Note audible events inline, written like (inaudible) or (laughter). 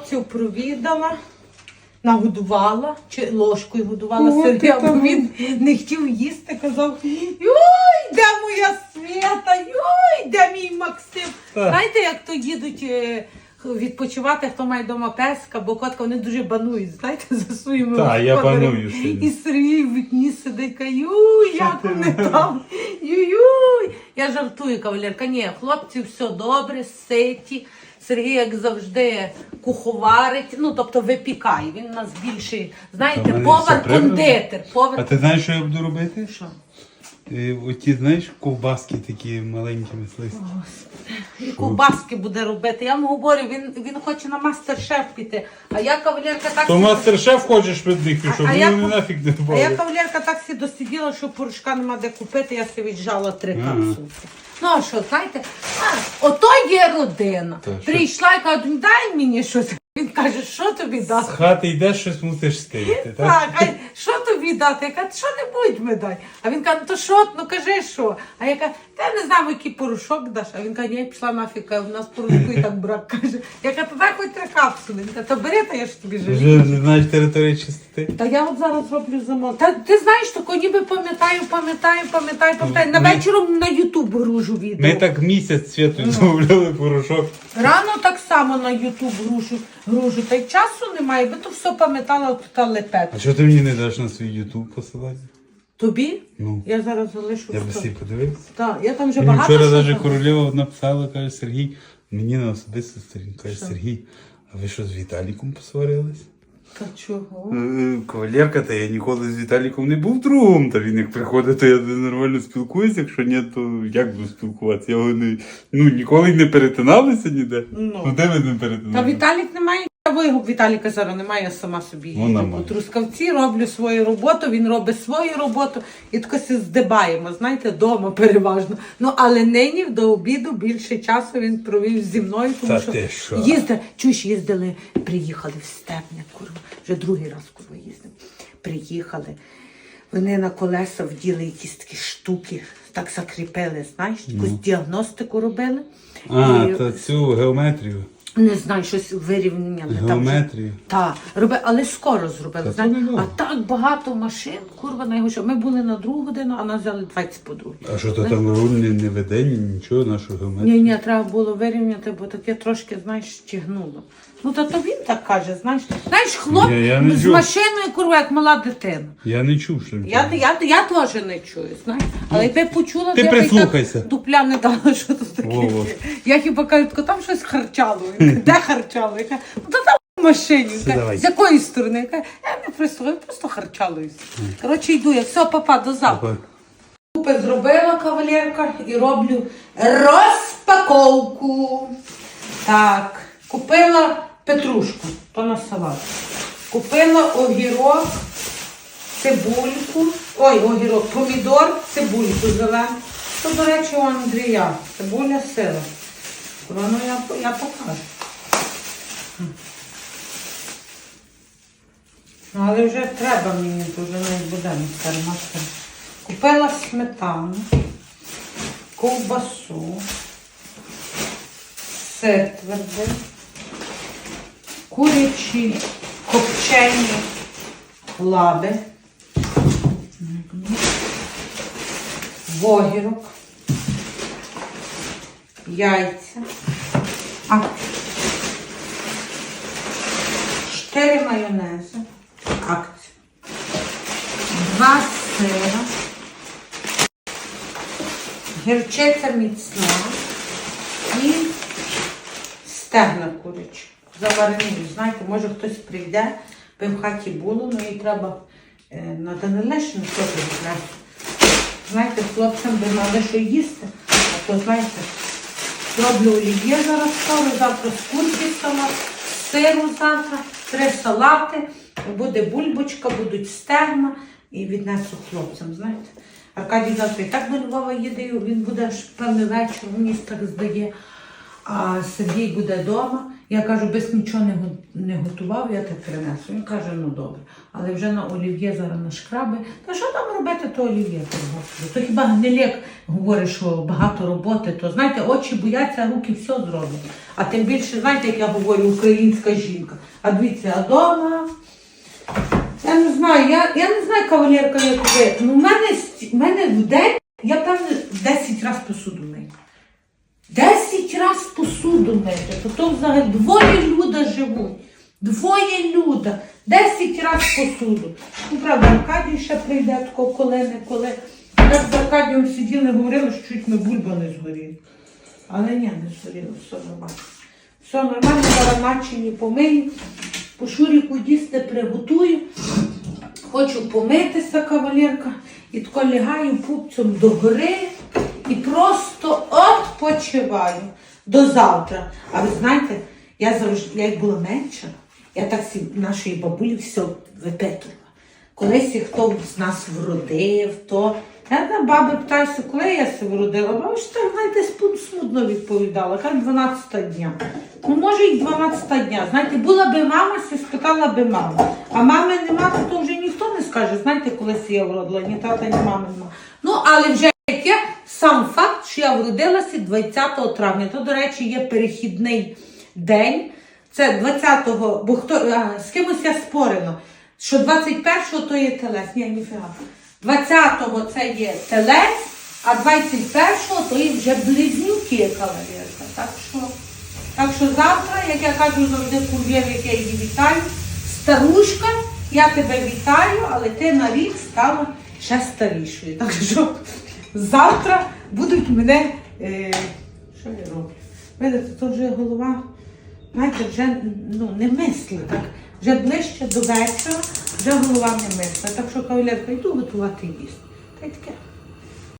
хлопців провідала, нагодувала, чи ложкою годувала О, Сергія, бо там. він не хотів їсти, казав, йой, де моя свята, йой, де мій Максим. Так. Знаєте, як то їдуть е, відпочивати, хто має вдома песка, бо котка, вони дуже банують, знаєте, (laughs) за своїми Так, я господарями. баную сильно. І Сергій в вікні сидить, каже, юй, як вони (laughs) там, юй. Я жартую, кавалерка. Ні, хлопці, все добре, ситі. Сергій, як завжди, куховарить, ну тобто випікає. Він у нас більший, знаєте, в мене повар, кондитер. А Повар. ти знаєш, що я буду робити? Що? Е, Оті, знаєш, ковбаски такі маленькі мисливські. І ковбаски буде робити. Я йому говорю, він, він хоче на мастер-шеф піти. А я кавалерка так. То мастер-шеф хочеш від них пішов, А ну я вони нафіг не А я бавить. кавалерка так всі досиділа, що порошка нема де купити, я собі віджала три капсулки. Ну а що, знаєте, а, ото є родина. Та що? Прийшла і каже, «Ну, дай мені щось. Він каже, що тобі З дати? хати йдеш, щось мусиш стирити, так? Так, а що дати? Я кажу, що небудь ми дай. А він каже, ну то що, ну кажи що. А я кажу, та не знаю, який порошок даш. А він каже, я пішла нафіг, каже, у нас порошку і так брак. (laughs) Каже, я кажу, то дай хоч три капсули. Він каже, то бери, та я ж тобі жив. Знаєш, територія знаєш чистоти? Та я от зараз роблю замов. Та ти знаєш, тако ніби пам'ятаю, пам'ятаю, пам'ятаю, пам'ятаю. На Ми- вечором на Ютуб гружу відео. Ми так місяць світу замовляли порошок. Рано так само на Ютуб гружу, гружу. Та й часу немає, бо то все пам'ятала та лепет. А що ти мені не даш на свій ютуб посилання? Тобі? Ну, Я зараз залишу. я би всі подивився. Так, я там вже Мені багато. вчора що навіть там. королева написала, каже, Сергій, мені на особисту сторінку, каже, Сергій, а ви що з Віталіком посварились? Та чого? Е, Кавалерка, та я ніколи з Віталіком не був другом. Та він як приходить, то я нормально спілкуюся. Якщо ні, то як буду спілкуватися? Я його не, ну, ніколи не перетиналися ніде. Ну. Ну де ви не перетиналися? Та? Віталік немає. Його Віталіка зараз немає, я сама собі Ну, їду по трускавці, роблю свою роботу, він робить свою роботу і тако здибаємо, знаєте, вдома переважно. Ну але нині до обіду більше часу він провів зі мною, тому Та що, ти що? їздили, чуєш, їздили, приїхали в степне, курва. Вже другий раз курва їздимо. Приїхали. Вони на колеса вділи якісь такі штуки, так закріпили, знаєш, якусь діагностику робили. А, І- та цю геометрію. Не знаю, щось вирівняли. там. Геометрію. Так, роби, але скоро зробили. Та. А так багато машин, курва на його що. Ми були на другу годину, а нас взяли 20 по другу. А що то там руль не, не веде, нічого, нашу геометрію. Ні, ні, треба було вирівняти, бо таке трошки, знаєш, стягнуло. Ну, та то він так каже, знаєш. Знаєш, хлоп я з чув. машиною, курва, як мала дитина. Я не чув, що він Я, каже. я, я, теж не чую, знаєш. Але якби почула, ти я прислухайся. Дупля не дала, що тут таке. Я хіба кажу, там щось харчало. Де харчало? Я кажу, ну там в машині. Все, давай. З якої сторони? Я я не прислухаю, просто харчало. Коротше, йду, я все, папа, до завтра. Купи зробила кавалерка і роблю розпаковку. Так, купила петрушку, то на салат. Купила огірок, цибульку, ой, огірок, помідор, цибульку зелену. То, до речі, у Андрія. Цибуля сила. Воно я, я покажу. Ну, але вже треба мені, то вже не будемо термати. Купила сметану, ковбасу, сир твердий, курячі копчені лаби, вогірок, яйця, а, чотири майонези, акція, два сира, гірчиця міцна і стегна курячі. Заварені. Знаєте, може хтось прийде, би в хаті було, ну і треба е, на Данилешину що треба. Знаєте, хлопцям би мали що їсти, а то знаєте, роблю олів'є зараз скоро, завтра з курки сиру завтра, три салати, буде бульбочка, будуть стегна і віднесу хлопцям, знаєте. Аркадій завтра і так до Львова їде, він буде певний вечір, мені так здає. А Сергій буде вдома Я кажу, без нічого не, готував, я так принесу. Він каже, ну добре. Але вже на олів'є зараз на шкраби. Та що там робити то олів'є? То хіба гнилєк говорить, що багато роботи, то знаєте, очі бояться, руки все зроблять. А тим більше, знаєте, як я говорю, українська жінка. А дивіться, а дома. Я не знаю, я, я не знаю, кавалерка, як ви. Ну, в мене, в мене в день, я певно 10 разів посуду мию. Десять раз посуду мити, то то взагалі двоє люда живуть. Двоє люда. Десять раз посуду. Ну, правда, Аркадій ще прийде тако коли не коли. Як з Аркадієм сиділи, говорили, що чуть ми бульба не згоріли. Але ні, не згоріло, все нормально. Все нормально, зараз начині помию. По шуріку їсти приготую. Хочу помитися, кавалерка, і тако лягаю пупцем до гори і просто відпочиваю до завтра. А ви знаєте, я завжди, я як була менша, я так нашої бабулі все випитувала. Колись і хто з нас вродив, то я на баби питаюся, коли я се вродила. Баба ж так, знаєте, смутно відповідала. Каже, 12 дня. Ну, може, і 12 дня. Знаєте, була би мама, се спитала би маму. А мами нема, то, вже ніхто не скаже. Знаєте, колись я вродила, ні тата, ні мами нема. Ну, але вже сам факт, що я вродилася 20 травня. То, до речі, є перехідний день. Це 20-го, бо хто а, з кимось я спорила, що 21-го то є телес. Ні, ніфіга. 20-го це є телець, а 21-го то є вже близнюки кавалерка. Так що, так що завтра, як я кажу завжди кур'єр, як я її вітаю, старушка, я тебе вітаю, але ти на рік стала ще старішою. Так що завтра будуть мене. Е, що я роблю? Видите, тут вже голова, знаєте, вже ну, не мислить так. Вже ближче до вечора, вже голова не мисла. Так що кавалерка, йду готувати їсти. Та й таке.